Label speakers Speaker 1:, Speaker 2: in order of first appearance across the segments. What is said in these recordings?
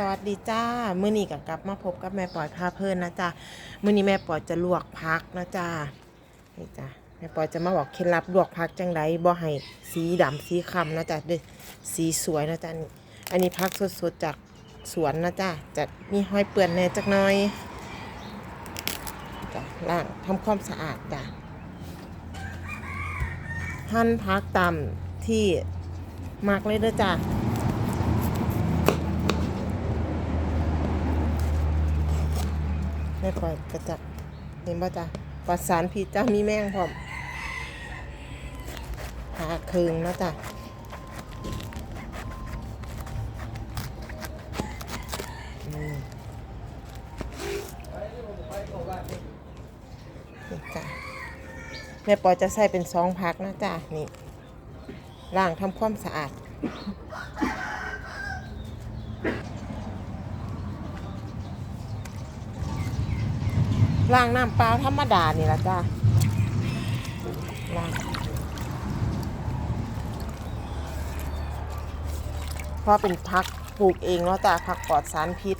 Speaker 1: สวัสดีจ้ามื้อนี้ก็กลับมาพบกับแม่ปอยพาเพลินนะจ้ามื้อนี้แม่ปอยจะลวกผักนะจ้านี่จ้าแม่ปอยจะมาบอกเคล็ดลับลวกผักจังไดบ่ให้สีดำสีคล้ำนะจ้าด้วยสีสวยนะจ้าอันนี้ผักสดๆจากสวนนะจ้าจะมีห้อยเปื้อนแน่จักหน่อยจ้าล้างทำความสะอาดจ้าหั่นผักตามที่มักเลยเด้อจ้า ไม่ปล่อยกระจับเห็นป่ะจ๊ะปลอดสารพิษจ้ามีแมงพร้อมหาคืงนะจ้ะนี่จ้ะแม่ปอยจะใส่เป็นสองพักนะจ๊ะนี่ล้างทำความสะอาด ล้างน้ำเปล่าธรรมดานี่ละจ้าล้างเพราะเป็นพักปลูกเองเนาะจ้าผักปลอดสารพิษ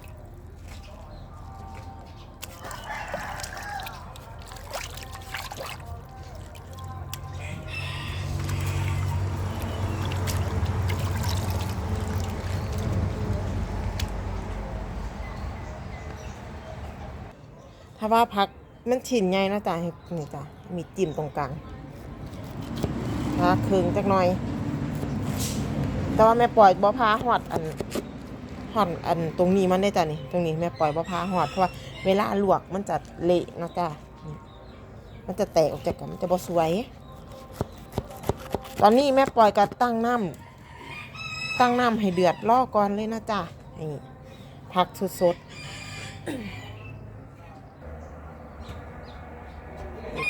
Speaker 1: ถ้าว่าพักมันชิ้นใหญ่นะจ๊ะนี่จ้ะมีจิ้มตรงกลางพาครึ่งจักหน่อย แต่ว่าแม่ปล่อยบ่พาหอดอันหอดอันตรงนี้มันได้จ้ะนี่ตรงนี้แม่ปล่อยบ่พาหอดเพราะว่าเวลาลวกมันจะเละนะจ๊ะมันจะแตกออกจากกันมันจะบ่สวย ตอนนี้แม่ปล่อยก็ตั้งน้ำตั้งน้ำให้เดือดรอก่อนเลยนะจ๊ะนี่ผักสดๆ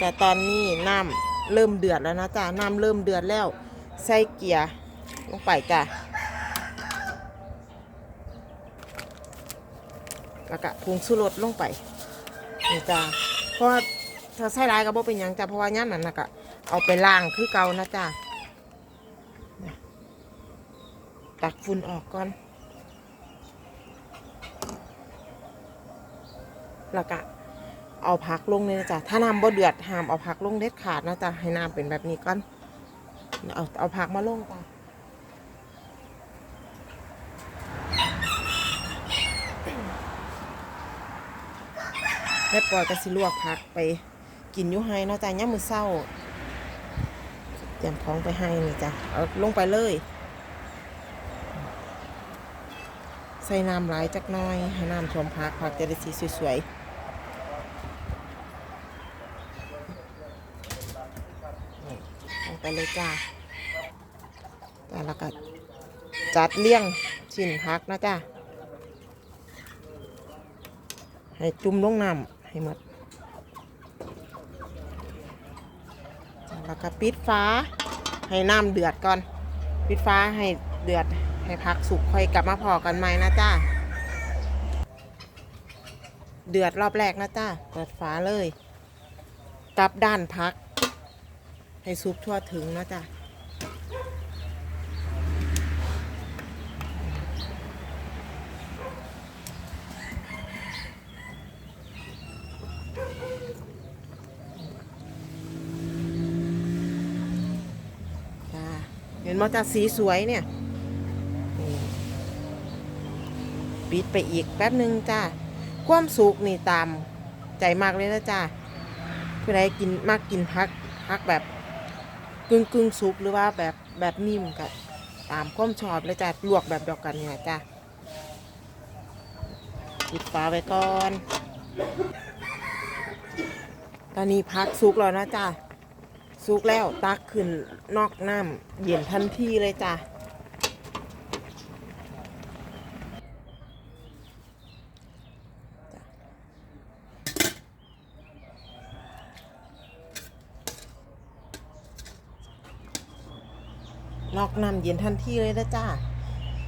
Speaker 1: จะตอนนี้น้ำเริ่มเดือดแล้วนะจ๊ะน้ำเริ่มเดือดแล้วใส่เกียร์ลงไปจ้ะแล้วก็ผงชูรสลงไปนี่จ้ะเพราะว่าถ้าใส่ร้ายก็บ่เป็นยังจ้ะเพราะว่าย่านนั้นนะก็เอาไปล้างคือเก่านะจ้ะตักฝุ่นออกก่อนแล้วก็ เอาพักลงเลยนะจ๊ะถ้าน้ำบ่เดือดห้ามเอาพักลงเด็ดขาดนะจ๊ะให้น้ำเป็นแบบนี้ก่อนเอาเอาพักมาลงจ้ะแม่ปอยก็สิลวกพักไปกินยู่ให้เนาะจ๊ะย่ามือเศร้าเตรียมของไปให้นี่จ้ะเอาลงไปเลย ใส่น้ำหลายจักน้อย ให้น้ำท่วมพักพักจะได้สีสวยๆ ลง ไปเลยจ้าจ้าแล้วก็จัดเลี้ยงชิ้นพักนะจ้าให้จุ่มลงน้ำให้หมดแล้วก็ปิดฟ้าให้น้ำเดือดก่อน ปิดฟ้าให้เดือดให้พักสุกค่อยกลับมาพอกันใหม่นะจ้าเดือดรอบแรกนะจ้าเปิดฟ้าเลย กลับด้านพัก ให้ซุปทั่วถึงนะจ๊ะจ้าเห็นมันจะสีสวยเนี่ยปิดไปอีกแป๊บหนึ่งจ้าความสุกนี่ตามใจมากเลยนะจ้าผู้ใดกินมากกินพักพักแบบ กึ่งกึ่งๆสุกหรือว่าแบบแบบนิ่มกันตามความชอบเลยจ้ะลวกแบบเดียวกันเนี่ยจ้าปิดฝาไว้ก่อน ตอนนี้พักสุกแล้วนะจ้าสุกแล้วตักขึ้นนอกน้ำเย็นทันทีเลยจ้า ล็อกน้ำเย็นทันทีเลยนะจ้า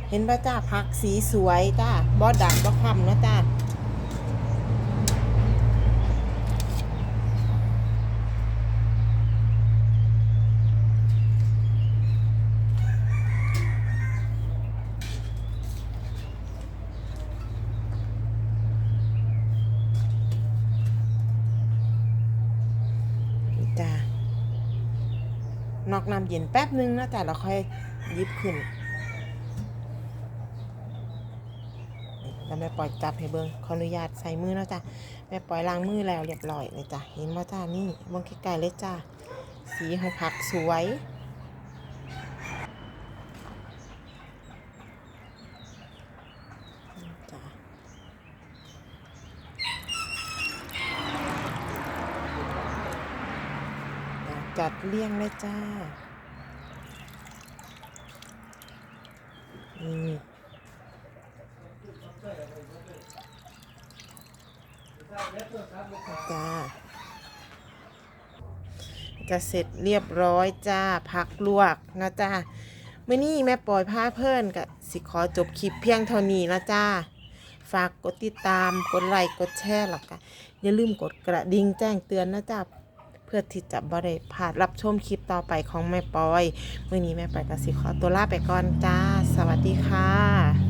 Speaker 1: เห็นป่ะจ้าพักสีสวยจ้าบอดดังบอคำนะจ้าจ้า นอกน้ำเย็นแป๊บนึงนะจ๊ะเราค่อยยิบขึ้นแล้วแม่ปล่อยจับให้เบิ้งขออนุญาตใส่มือนะจ๊ะแม่ปล่อยล้างมือแล้วเรียบร้อยเลยจ้ะเห็นว่าจ้านี่เบิ้งใกล้ๆเลยจ้าสีของผักสวยนี่จ้ะ จัดเลี่ยงเลยจ้า นี่จ้า จะเสร็จเรียบร้อยจ้า พักลวกนะจ้าเมื่อนี้แม่ปล่อยผ้าเพื่อนกับสิขอจบคลิปเพียงเท่านี้นะจ้า ฝากกดติดตาม กดไลค์ กดแชร์หลักกันอย่าลืมกดกระดิ่งแจ้งเตือนนะจ๊ะเพื่อที่จะบ่ได้พลาดรับชมคลิปต่อไปของแม่ปอย มื่อนี้แม่ปอยกสิขอตัวลาไปก่อนจ้า สวัสดีค่ะ